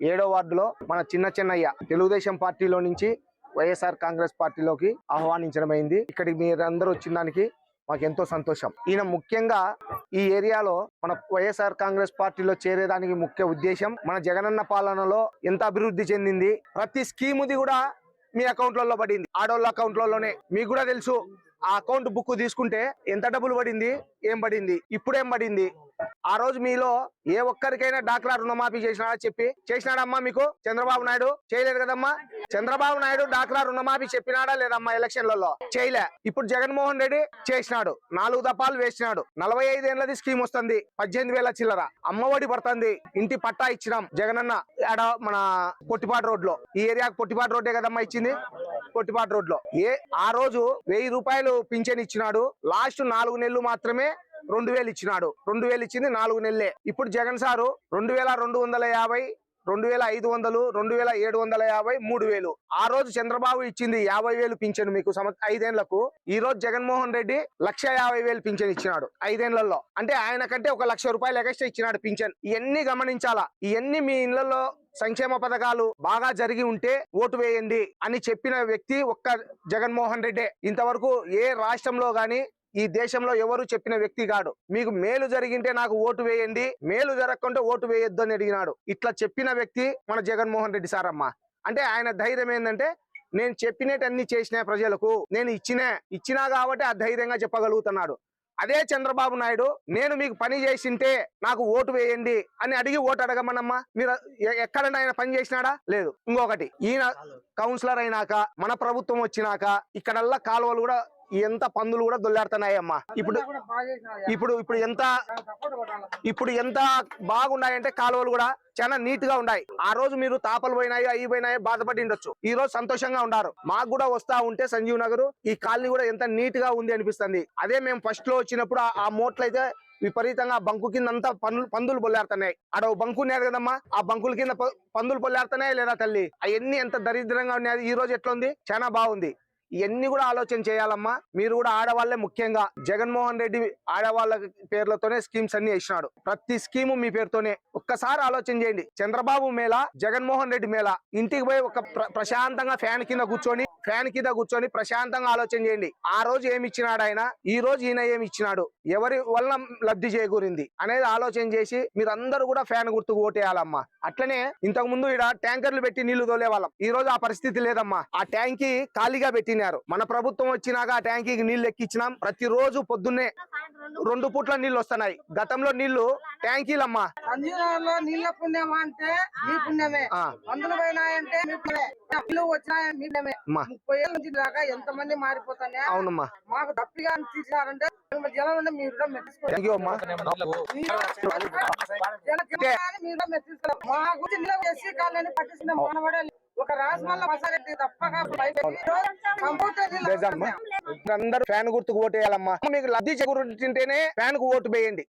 ఏడో వార్డులో మన చిన్న చిన్నయ్య తెలుగుదేశం పార్టీలో నుంచి వైఎస్ఆర్ కాంగ్రెస్ పార్టీలోకి ఆహ్వానించడం అయింది ఇక్కడికి మీరందరూ వచ్చిన దానికి మాకు ఎంతో సంతోషం. ఈయన ముఖ్యంగా ఈ ఏరియాలో మన వైఎస్ఆర్ కాంగ్రెస్ పార్టీలో చేరేదానికి ముఖ్య ఉద్దేశం మన జగనన్న పాలనలో ఎంత అభివృద్ధి చెందింది. ప్రతి స్కీముది కూడా మీ అకౌంట్లలో పడింది. ఆడోళ్ళ అకౌంట్లలోనే. మీకు కూడా తెలుసు. ఆ అకౌంట్ బుక్ తీసుకుంటే ఎంత డబ్బులు పడింది ఏం పడింది ఇప్పుడు ఏం పడింది? ఆ రోజు మీలో ఏ ఒక్కరికైనా డాక్రా రుణమాఫీ చేసినాడా చెప్పి చేసినాడమ్మా మీకు? చంద్రబాబు నాయుడు? చేయలేదు కదమ్మా? చంద్రబాబు నాయుడు డాక్రా రుణమాఫీ చెప్పినాడా లేదమ్మా ఎలక్షన్లలో? చేయలే. ఇప్పుడు జగన్మోహన్ రెడ్డి చేసినాడు. నాలుగు దపాలు వేసినాడు. నలభై ఐదేళ్ళది స్కీమ్ వస్తుంది. పద్దెనిమిది వేల చిల్లర. అమ్మఒడి పడుతుంది. ఇంటి పట్టా ఇచ్చినాం. జగనన్న ఆడ మన పొట్టిపాటు రోడ్లో ఈ ఏరియాకు పొట్టిపాటు రోడ్డే కదమ్మా ఇచ్చింది? పొట్టిపాటు రోడ్లో ఏ ఆ రోజు వెయ్యి రూపాయలు పింఛన్ ఇచ్చినాడు. లాస్ట్ నాలుగు నెలలు మాత్రమే రెండు వేలు ఇచ్చినాడు. రెండు వేలు ఇచ్చింది నాలుగు నెలలే. ఇప్పుడు జగన్ సారు రెండు వేల రెండు వందల యాభై రెండు వేల ఐదు వందలు రెండు వేల ఏడు వందల యాభై మూడు వేలు. ఆ రోజు చంద్రబాబు ఇచ్చింది యాభై వేలు పింఛను మీకు సంవ ఐదేళ్ళకు ఈ రోజు జగన్మోహన్ రెడ్డి లక్ష యాభై వేలు పింఛన్ ఇచ్చినాడు ఐదేళ్ళలో అంటే ఆయన కంటే ఒక లక్ష రూపాయలు ఎక్స్ట్రా ఇచ్చినాడు పింఛన్. ఇవన్నీ గమనించాలా? ఇవన్నీ మీ ఇళ్ళలో సంక్షేమ పథకాలు బాగా జరిగి ఉంటే ఓటు వేయండి అని చెప్పిన వ్యక్తి ఒక్క జగన్మోహన్ రెడ్డే. ఇంతవరకు ఏ రాష్ట్రంలో గాని ఈ దేశంలో ఎవరు చెప్పిన వ్యక్తి కాడు. మీకు మేలు జరిగింటే నాకు ఓటు వేయండి. మేలు జరగకుంటే ఓటు వేయొద్దు అని అడిగినాడు. ఇట్లా చెప్పిన వ్యక్తి మన జగన్మోహన్ రెడ్డి సార్ అమ్మ అంటే ఆయన ధైర్యం ఏంటంటే నేను చెప్పినటన్ని చేసిన ప్రజలకు నేను ఇచ్చినా ఇచ్చినా కాబట్టి ఆ ధైర్యంగా చెప్పగలుగుతున్నాడు. అదే చంద్రబాబు నాయుడు నేను మీకు పని చేసింటే నాకు ఓటు వేయండి అని అడిగి ఓటు అడగమనమ్మా. మీరు ఎ- ఎక్కడైనా ఆయన పని చేసినాడా? లేదు. ఇంకొకటి ఈయన కౌన్సిలర్ అయినాక మన ప్రభుత్వం వచ్చినాక ఇక్కడల్లా కాలువలు కూడా ఎంత పందులు కూడా దొల్లాడుతున్నాయమ్మా. ఇప్పుడు ఇప్పుడు ఇప్పుడు ఎంత ఇప్పుడు ఎంత బాగున్నాయంటే కాలువలు కూడా చాలా నీట్గా ఉన్నాయి. ఆ రోజు మీరు తాపలు పోయినాయి అవి పోయినాయి బాధపడి ఉండొచ్చు. ఈ రోజు సంతోషంగా ఉన్నారు. మాకు కూడా వస్తా ఉంటే సంజీవ్ నగర్ ఈ కాలనీ కూడా ఎంత నీట్గా ఉంది అనిపిస్తుంది. అదే మేము ఫస్ట్లో వచ్చినప్పుడు ఆ- మోట్లు అయితే విపరీతంగా బంకు కింద అంతా పందులు పందులు పొల్లాడుతున్నాయి ఆడ బంకు ఉన్నారు కదమ్మా ఆ బంకుల కింద పందులు పొల్లాడుతున్నాయి లేదా తల్లి? అవన్నీ ఎంత దరిద్రంగా ఉన్నాయి. ఈ రోజు ఎట్లా ఉంది చాలా బాగుంది. ఇవన్నీ కూడా ఆలోచన చేయాలమ్మా. మీరు కూడా ఆడవాళ్ళే ముఖ్యంగా. జగన్మోహన్ రెడ్డి ఆడవాళ్ళ పేర్లతోనే స్కీమ్స్ అన్ని ఇచ్చినాడు ప్రతి స్కీము మీ పేరుతోనే. ఒక్కసారి ఆలోచన చేయండి. చంద్రబాబు మేళ జగన్మోహన్ రెడ్డి మేళ. ఇంటికి పోయి ఒక ప్ర- ప్రశాంతంగా ఫ్యాన్ కింద కూర్చొని ఫ్యాన్ కింద కూర్చొని ప్రశాంతంగా ఆలోచన చేయండి. ఆ రోజు ఏమి ఇచ్చినాడు ఆయన? ఈ రోజు ఈయన ఏమి ఇచ్చినాడు? ఎవరి వల్ల లబ్ధి చేకూరింది? అనేది ఆలోచన చేసి మీరందరూ కూడా ఫ్యాన్ గుర్తుకు ఓటేయాలమ్మా. అట్లనే ఇంతకు ముందు ఇక్కడ ట్యాంకర్లు పెట్టి నీళ్ళు తోలేవాళ్ళం. ఈ రోజు ఆ పరిస్థితి లేదమ్మా. ఆ ట్యాంకీ ఖాళీగా పెట్టినారు మన ప్రభుత్వం వచ్చినాక ఆ ట్యాంకీకి నీళ్ళు ఎక్కించినాం. ప్రతి రోజు పొద్దున్నే రెండు పూట్ల నీళ్ళు వస్తున్నాయి. గతంలో నీళ్ళు ట్యాంకీలమ్మా. సంజీవనంలో నీళ్ళ పుణ్యం అంటే మీ పుణ్యమే. మందులు పోయినాయంటే మీ పుణ్యమే. డబ్బులు వచ్చినాయంటే మీ పుణ్యమే. అమ్మా. ముప్పై ఏళ్ళ నుంచి దాకా ఎంత మంది మారిపోతానే అవునమ్మా. మాకు తప్పిగా తీసినారంటే జనం మీరు. మా గురించి నీళ్ళ ఎస్సీ కాలనీ మానవాడే ఒక రాజమల్ల మసారెడ్డి నీళ్ళ లేదమ్మా అందరూ ఫ్యాన్ గుర్తుకు ఓటేయాలమ్మా మీకు లబ్ధి చేకూరుంటేనే ఫ్యాన్కు ఓటు వేయండి.